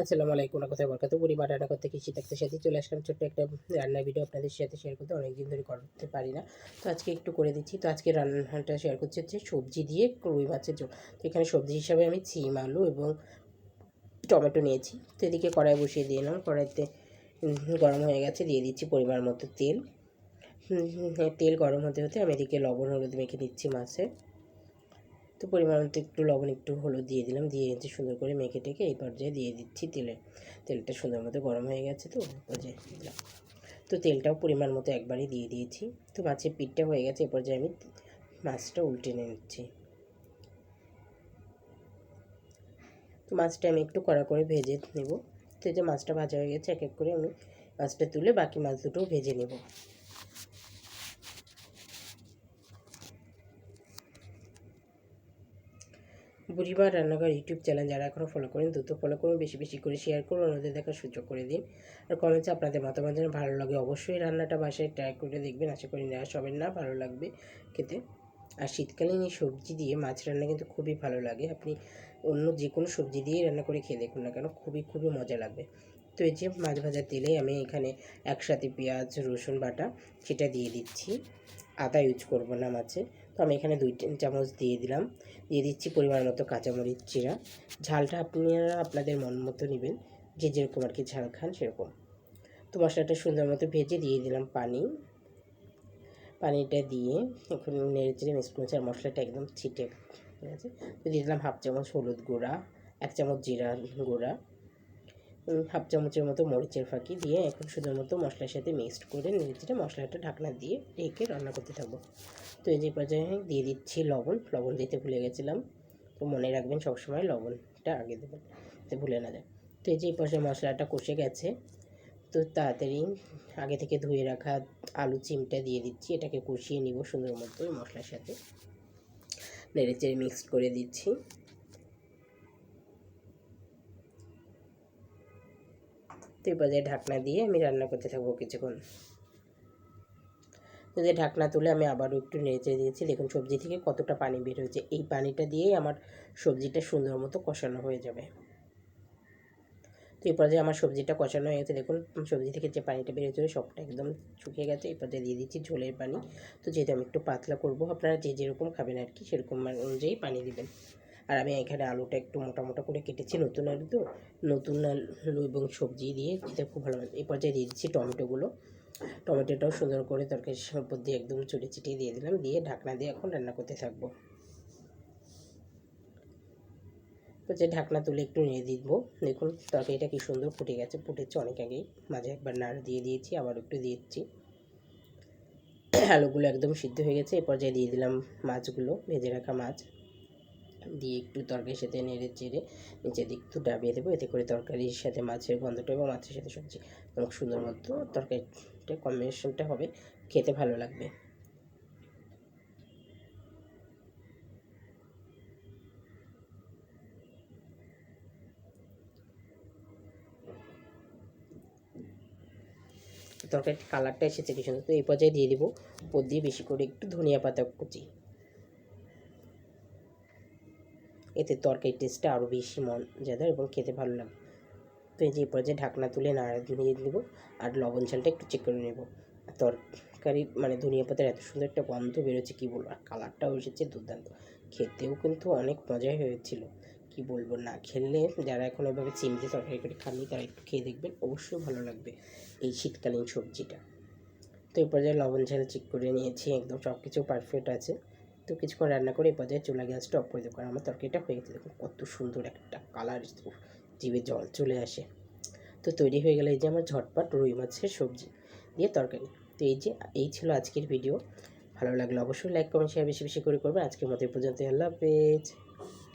আসসালামু আলাইকুম। কোথায় বরকাত পরিবার রান্না করতে কৃষি থাকতে সাথে চলে আসলাম ছোট্ট একটা রান্নার ভিডিও আপনাদের সাথে শেয়ার করতে। অনেকদিন ধরে করতে পারি না। তো আজকে একটু করে দিচ্ছি। তো আজকে রান্নাটা শেয়ার করছি হচ্ছে সবজি দিয়ে রুই মাছের ঝোল। তো এখানে সবজি হিসাবে আমি সিম আলু এবং টমেটো নিয়েছি। তো এদিকে কড়াই বসিয়ে দিয়ে এলাম। কড়াইতে গরম হয়ে গেছে। দিয়ে দিচ্ছি পরিমাণ মতো তেল। তেল গরম হতে হতে আমি এদিকে লবণ, হলুদ মেখে দিচ্ছি মাছে তো পরিমাণ মতো একটু লবণ, একটু হলুদ দিয়ে দিলাম। দিয়ে হচ্ছে সুন্দর করে মেখে টেকে এই পর্যায়ে দিয়ে দিচ্ছি তেলে। তেলটা সুন্দর মতো গরম হয়ে গেছে তো পর্যায়ে দিলাম। তো তেলটাও পরিমাণ মতো একবারই দিয়ে দিয়েছি। তো মাছের পিঠটা হয়ে গেছে এই পর্যায়ে আমি মাছটা উল্টে নিচ্ছি। তো মাছটা আমি একটু কড়া করে ভেজে নেব। তো যে মাছটা ভাজা হয়ে গেছে, এক এক করে আমি মাছটা তুলে বাকি মাছ দুটোও ভেজে নেব। বুড়িমা রান্নাঘর ইউটিউব চ্যানেল যারা এখনও ফলো করেন, দ্রুত ফলো করুন, বেশি বেশি করে শেয়ার করুন ওদের দেখার সুযোগ করে দিন। আর কমেন্টসে আপনাদের মতামত যেন ভালো লাগে অবশ্যই রান্নাটা বাসায় ট্রাই করে দেখবেন, আশা করি নিরাশ হবেন না ভালো লাগবে খেতে। আর শীতকালীন এই সবজি দিয়ে মাছ রান্না কিন্তু খুবই ভালো লাগে, আপনি অন্য যে কোনো সবজি দিয়ে রান্না করে খেয়ে দেখুন না কেন, খুবই খুবই মজা লাগবে। তো এই যে মাছ ভাজার তেলে আমি এখানে একসাথে পেঁয়াজ, রসুন বাটা, সেটা দিয়ে দিচ্ছি। আদা ইউজ করব না মাছে। তো আমি এখানে দুই চামচ দিয়ে দিলাম। দিয়ে দিচ্ছি পরিমাণ মতো কাঁচামরিচ চিরা ঝালটা আপনারা আপনাদের মন মতো নেবেন। যে যেরকম আর কি ঝাল খান সেরকম। তো মশলাটা সুন্দর মতো ভেজে দিয়ে দিলাম পানি। পানিটা দিয়ে এখন নেড়ে চেড়ে আর মশলাটা একদম ছিটে ঠিক আছে তো দিয়ে দিলাম হাফ চামচ হলুদ গুঁড়া, এক চামচ জিরা গুঁড়া। হাফ চামচের মতো মরিচের ফাঁকি দিয়ে এখন সুন্দর মতো মশলার সাথে মিক্সড করে নেড়ে মশলাটা ঢাকনা দিয়ে ঢেকে রান্না করতে থাকব। তো এই যে পর্যায়ে দিয়ে দিচ্ছি লবণ। লবণ দিতে ভুলে গেছিলাম। তো মনে রাখবেন সবসময় লবণটা আগে দেবেন। যাতে ভুলে না যায়। তো এই যে পর্যায়ে মশলাটা কষে গেছে। তো তাড়াতাড়ি আগে থেকে ধুয়ে রাখা আলু চিমটা দিয়ে দিচ্ছি। এটাকে কষিয়ে নিব সুন্দর মতো মশলার সাথে। নেড়ে চেড়ে মিক্সড করে দিচ্ছি। তো এই ঢাকনা দিয়ে আমি রান্না করতে থাকব কিছুক্ষণ। তো যদি ঢাকনা তুলে আমি আবারও একটু নেড়ে দিয়েছি, দেখুন সবজি থেকে কতটা পানি বের হয়েছে। এই পানিটা দিয়েই আমার সবজিটা সুন্দর মতো কষানো হয়ে যাবে। তো এই পর্যায়ে আমার সবজিটা কষানো হয়ে গেছে, দেখুন সবজি থেকে যে পানিটা বের বেরিয়েছিল সবটা একদম শুকিয়ে গেছে। এই পর্যায়ে দিয়ে দিচ্ছি ঝোলের পানি। তো যেহেতু আমি একটু পাতলা করব, আপনারা যে যেরকম খাবেন আর কি, সেরকম অনুযায়ী পানি দিবেন। আর আমি এখানে আলুটা একটু মোটা মোটা করে কেটেছি, নতুন আলু তো, নতুন আলু এবং সবজি দিয়ে খেতে খুব ভালো লাগে। এই পর্যায়ে দিয়ে দিচ্ছি টমেটোগুলো। টমেটোটাও সুন্দর করে তরকারির উপর দিয়ে একদম চুটে চিটিয়ে দিয়ে দিলাম, দিয়ে ঢাকনা দিয়ে এখন রান্না করতে থাকব। যে ঢাকনা তুলে একটু নিয়ে দিব। দেখুন তরকারিটা কি সুন্দর ফুটে গেছে, ফুটেছে অনেক আগেই। মাঝে একবার নাড় দিয়ে দিয়েছি, আবার একটু দিয়েছি আলুগুলো একদম সিদ্ধ হয়ে গেছে এই পর্যায়ে দিয়ে দিলাম মাছগুলো, ভেজে রাখা মাছ। দিয়ে একটু তরকারির সাথে নেড়ে চেড়ে নিচের দিক একটু ডাবিয়ে দেবো। এতে করে তরকারির সাথে মাছের গন্ধটা এবং মাছের সাথে সবজি এবং সুন্দর মতো তরকারিটা কম্বিনেশনটা হবে। খেতে ভালো লাগবে। তরকারির কালারটা এসেছে কি সুন্দর তো এই পর্যায়ে দিয়ে দিব। উপর দিয়ে বেশি করে একটু ধনিয়া পাতা কুচি। এতে তরকারির টেস্টটা আরও বেশি মজাদার এবং খেতে ভালো লাগবে। তো এই যে এই পর্যায়ে ঢাকনা তুলে নাড়া দিয়ে দেবো আর লবণ ঝালটা একটু চেক করে নেব। তরকারি মানে ধনিয়া পাতার এত সুন্দর একটা গন্ধ বেরোচ্ছে, কী বলব? আর কালারটাও এসেছে দুর্দান্ত। খেতেও কিন্তু অনেক মজাই হয়েছিল। কি বলব, না খেললে যারা এখন এভাবে চিমতে তরকারি করে খাননি, তারা একটু খেয়ে দেখবেন, অবশ্যই ভালো লাগবে এই শীতকালীন সবজিটা। তো এই পর্যায়ে লবণ ঝাল চেক করে নিয়েছি, একদম সব কিছু পারফেক্ট আছে। তো কিছুক্ষণ রান্না করে এই পর্যায়ে চুলা গ্যাসটা অফ করে দেবো। কারণ আমার তরকারিটা হয়ে গেছে। দেখুন কত সুন্দর একটা কালার জিভে জল চলে আসে। তো তৈরি হয়ে গেলে এই যে আমার ঝটপট রুই মাছের সবজি দিয়ে তরকারি। তো এই যে, এই ছিল আজকের ভিডিও ভালো লাগলে অবশ্যই লাইক কমেন্ট শেয়ার বেশি বেশি করে করবে। আজকের মতো এই পর্যন্ত আল্লাহ হাফেজ।